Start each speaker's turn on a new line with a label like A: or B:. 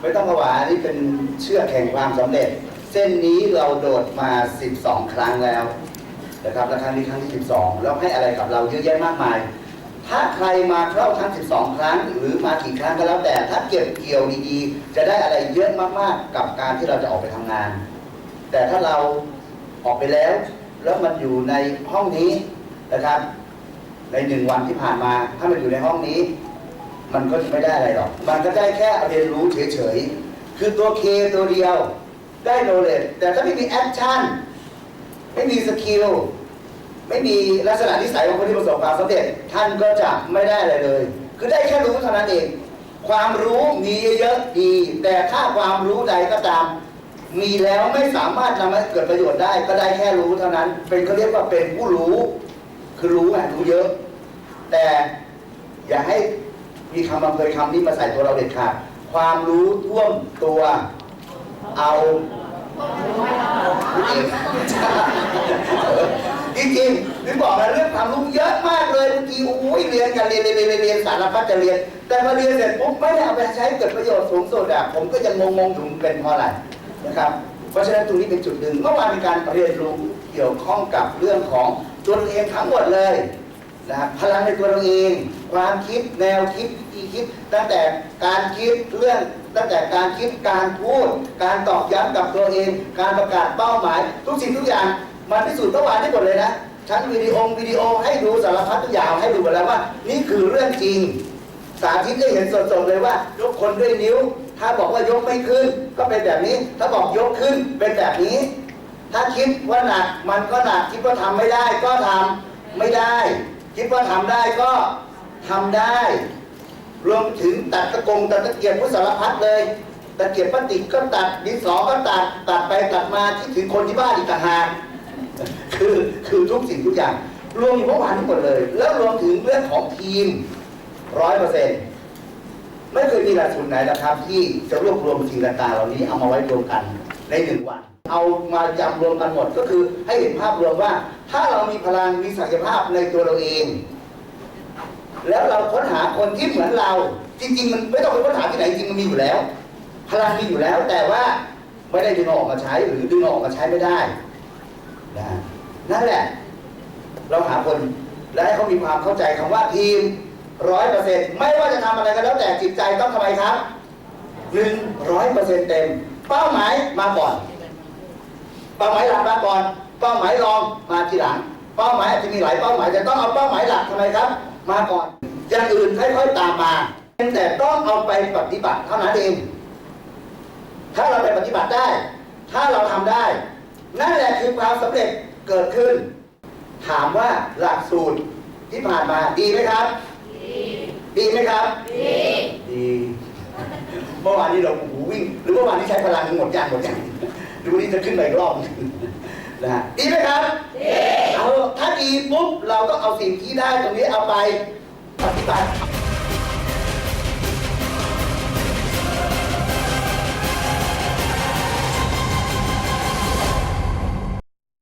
A: ไม่ต้องผวานี่เป็นเชือกแห่งความสำเร็จ เส้นนี้เราโดดมา 12 ครั้งแล้วนะครับและครั้งนี้ครั้งที่ 12 แล้วให้อะไรกับเราเยอะแยะมากมาย ถ้าใครมาเข้าทั้ง 12 ครั้ง หรือมากี่ครั้งก็แล้วแต่ ถ้าเก็บเกี่ยวดีๆ จะได้อะไรเยอะมากๆ กับการที่เราจะออกไปทำงาน แต่ถ้าเราออกไปแล้ว แล้วมันอยู่ในห้องนี้นะครับ ในหนึ่งวันที่ผ่านมา ถ้ามันอยู่ในห้องนี้ มันก็จะไม่ได้อะไรหรอก มันก็ได้แค่เรียนรู้เฉยๆ คือตัวเคตัวเดียวได้โนเล e แต่ถ้าไม่มีแอคชั่น ไม่มีสกิล ไม่มีลักษณะนิสัยของคนที่ประสบความสำเร็จ ท่านก็จะไม่ได้อะไรเลย คือได้แค่รู้เท่านั้นเอง ความรู้มีเยอะดี แต่ถ้าความรู้ใดก็ตาม มีแล้วไม่สามารถทำให้เกิดประโยชน์ได้ ก็ได้แค่รู้เท่านั้น เป็นเขาเรียกว่าเป็นผู้รู้ คือรู้ไงรู้เยอะ แต่อย่าให้ มีคำบางเคยคำนี้มาใส่ตัวเราเด็ดขาดความรู้ท่วมตัวเอาจริงจริงๆถึงบอกนะเรื่องความรู้เยอะมากเลยบางทีโอ้ยเรียนกันเรียนเรียนเรียนเรียนสารพัดจะเรียน แต่พอเรียนเสร็จปุ๊บไม่ได้เอาไปใช้เกิดประโยชน์สูงสุดอะผมก็ยังงงๆอยู่มันเป็นเพราะอะไรนะครับ เพราะฉะนั้นตรงนี้เป็นจุดหนึ่งเมื่อวานเป็นการเรียนรู้เกี่ยวข้องกับเรื่องของตัวเราเองทั้งหมดเลยนะพลังในตัวเราเอง ความคิดแนวคิด คิด ตั้งแต่การคิดเรื่อง ตั้งแต่การคิดการพูด การตอกย้ำกับตัวเอง การประกาศเป้าหมาย ทุกสิ่งทุกอย่างมันพิสูจน์เมื่อวานได้หมดเลยนะทั้งวิดีโอวิดีโอให้ดูสารพัดทุกอย่างให้ดูหมดแล้วว่า นี่คือเรื่องจริง สาธิตได้เห็นสดๆเลยว่ายกคนด้วยนิ้ว ถ้าบอกว่ายกไม่ขึ้น ก็เป็นแบบนี้ ถ้าบอกยกขึ้นเป็นแบบนี้ ถ้าคิดว่าหนักมันก็หนักคิดว่าทำไม่ได้ก็ทำไม่ได้ คิดว่าทำได้ก็ทำได้ รวมถึงตัดตะกงตัดตะเกียบพุทธสารพัดเลยตะเกียบพลาสติกก็ตัดดินสอก็ตัดตัดไปตัดมาคิดถึงคนที่บ้านอีกต่างหากคือคือทุกสิ่งทุกอย่าง รวมอยู่เมื่อวานทั้งหมดเลย แล้วรวมถึงเรื่องของทีมร้อยเปอร์เซ็นต์ไม่เคยมีหลักสูตรไหนนะครับ ที่จะรวบรวมสิ่งต่างๆเหล่านี้เอามาไว้รวมกันในหนึ่งวัน เอามาจำรวมกันหมดก็คือให้เห็นภาพรวมว่า ถ้าเรามีพลังมีศักยภาพในตัวเราเอง แล้วเราค้นหาคนที่เหมือนเรา จริง ๆ มันไม่ต้องไปค้นหาที่ไหนจริงมันมีอยู่แล้ว พลังมีอยู่แล้ว แต่ว่าไม่ได้ดึงออกมาใช้หรือดึงออกมาใช้ไม่ได้นะนั่นแหละ เราหาคนและให้เขามีความเข้าใจคำว่าทีมร้อยเปอร์เซ็นต์ไม่ว่าจะทำอะไรก็แล้วแต่จิตใจต้องทำไมครับหนึ่งร้อยเปอร์เซ็นต์เต็ม เป้าหมายมาก่อน เป้าหมายหลักมาก่อน เป้าหมายรองมาทีหลัง เป้าหมายอาจจะมีหลายเป้าหมายแต่ต้องเอาเป้าหมายหลักทำไมครับ มาก่อน อย่างอื่นค่อยๆตามมาเพียงแต่ต้องเอาไปปฏิบัติเท่านั้นเอง ถ้าเราไปปฏิบัติได้ ถ้าเราทำได้ นั่นแหละคือความสำเร็จเกิดขึ้น ถามว่าหลักสูตรที่ผ่านมาดีไหมครับ ดีดีไหมครับ ดีเมื่อวานนี้เราโอ้โหวิ่ง หรือเมื่อวานนี้ใช้พลังหมดยังหมดยังดูนี่จะขึ้นไปอีกรอบนะฮะดีไหมครับ ดีปุ๊บเราก็เอาสิ่งที่ได้ตรงนี้เอาไปปฏิบัติ